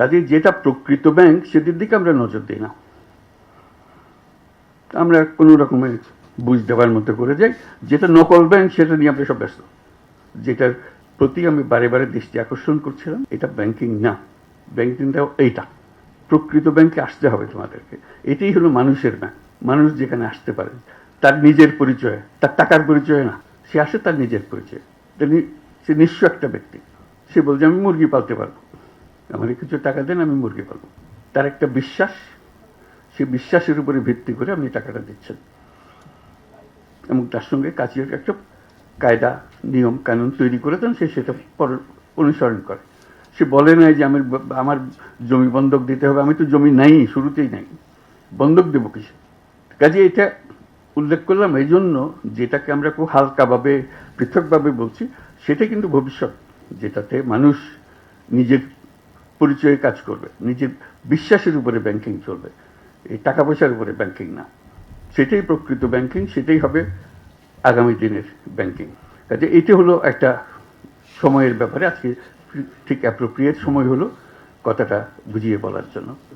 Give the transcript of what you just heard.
কাজে যেটা প্রকৃত ব্যাংক, সেটির দিকে আমরা নজর দিই না। আমরা কোনো রকমের বুঝ দেওয়ার মতো করে যাই। যেটা নকল ব্যাংক, সেটা নিয়ে আমরা সব ব্যস্ত। যেটার প্রতি আমি বারে বারে দৃষ্টি আকর্ষণ করছিলাম, এটা ব্যাংকিং না। ব্যাংকিংটাও এইটা। প্রকৃত ব্যাংকে আসতে হবে তোমাদেরকে। এটাই হলো মানুষের ব্যাংক। মানুষ যেখানে আসতে পারে, তার নিজের পরিচয়। তার টাকার পরিচয় না। সে আসে তার নিজের পরিচয়। সে নিঃস্ব একটা ব্যক্তি। সে বলছে, আমি মুরগি পালতে পারব। আমার কিছু টাকা দেন, আমি মুরগি পালবো। তার একটা বিশ্বাস সে বিশ্বাসের উপরে ভিত্তি করে আপনি টাকাটা দিচ্ছেন। এবং তার সঙ্গে কাজের একটা কায়দা, নিয়ম, কানুন তৈরি করে দেন, সে সেটা পর- অনুসরণ করে। সে বলে নাই যে আমার আমার জমি বন্ধক দিতে হবে, আমি তো জমি নাই, শুরুতেই নাই। বন্ধক দেবো কিসে? কাজে, এটা উল্লেখ করলাম এই জন্য যেটাকে আমরা খুব হালকাভাবে, পৃথকভাবে বলছি, সেটা কিন্তু ভবিষ্যৎ, যেটাতে মানুষ নিজের পরিচয়ে কাজ করবে। নিজের বিশ্বাসের উপরে ব্যাংকিং চলবে। এই টাকা পয়সার উপরে ব্যাংকিং না। সেটাই প্রকৃত ব্যাংকিং সেটাই হবে আগামী দিনের ব্যাংকিং কাজে এটি হলো একটা সময়ের ব্যাপারে, আজকে ঠিক অ্যাপ্রোপ্রিয়েট সময় হলো কথাটা বুঝিয়ে বলার জন্য।